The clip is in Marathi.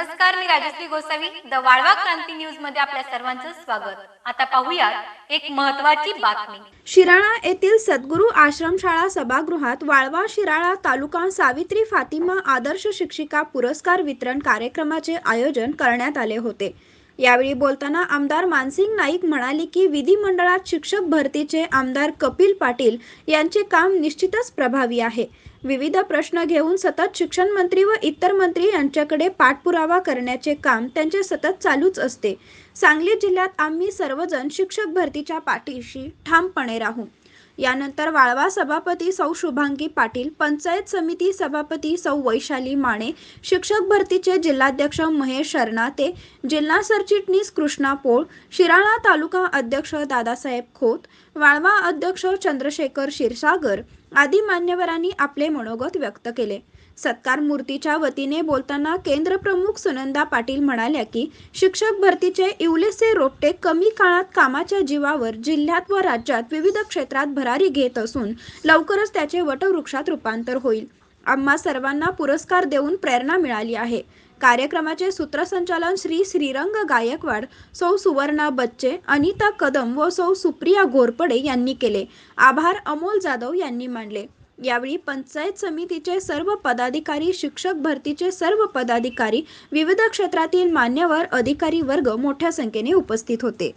नमस्कार मी राजश्री गोसावी द वाळवा क्रांती न्यूजमध्ये आपल्या सर्वांचं स्वागत. आता पाहूयात एक महत्वाची बातमी. शिराळा येथील सद्गुरू आश्रमशाळा सभागृहात वाळवा शिराळा तालुका सावित्री फातिमा आदर्श शिक्षिका पुरस्कार वितरण कार्यक्रमाचे आयोजन करण्यात आले होते. यावेळी बोलताना आमदार मानसिंग नाईक म्हणाले की विधिमंडळात शिक्षक भरतीचे आमदार कपिल पाटील यांचे काम निश्चितच प्रभावी आहे. विविध प्रश्न घेऊन सतत शिक्षण मंत्री व इतर मंत्री यांच्याकडे पाठपुरावा करण्याचे काम त्यांचे सतत चालूच असते. सांगली जिल्ह्यात आम्ही सर्वजण शिक्षक भरतीच्या पाठीशी ठामपणे राहू. यानंतर वाळवा सभापती सौ शुभांगी पाटील पंचायत समिती सभापती सौ वैशाली माने शिक्षक भरतीचे जिल्हाध्यक्ष महेश शरणाते जिल्हा सरचिटणीस कृष्णा पोळ शिराळा तालुका अध्यक्ष दादासाहेब खोत वाळवा अध्यक्ष चंद्रशेखर क्षीरसागर आदी मान्यवरांनी आपले मनोगत व्यक्त केले. सत्कार मूर्तीच्या वतीने बोलताना केंद्र प्रमुख सुनंदा पाटील म्हणाल्या की शिक्षक भरतीचे इवलेसे रोपटे कमी काळात कामाच्या जीवावर जिल्ह्यात व राज्यात विविध क्षेत्रात भरारी घेत असून लवकरच त्याचे वटवृक्षात रूपांतर होईल. आम्हा सर्वांना पुरस्कार देऊन प्रेरणा मिळाली आहे. कार्यक्रमाचे सूत्रसंचालन श्री श्रीरंग गायकवाड सौ सुवर्णा बच्चे अनिता कदम व सौ सुप्रिया घोरपडे यांनी केले. आभार अमोल जाधव यांनी मानले. यावेळी पंचायत समितीचे सर्व पदाधिकारी शिक्षक भरतीचे सर्व पदाधिकारी विविध क्षेत्रातील मान्यवर अधिकारी वर्ग मोठ्या संख्येने उपस्थित होते.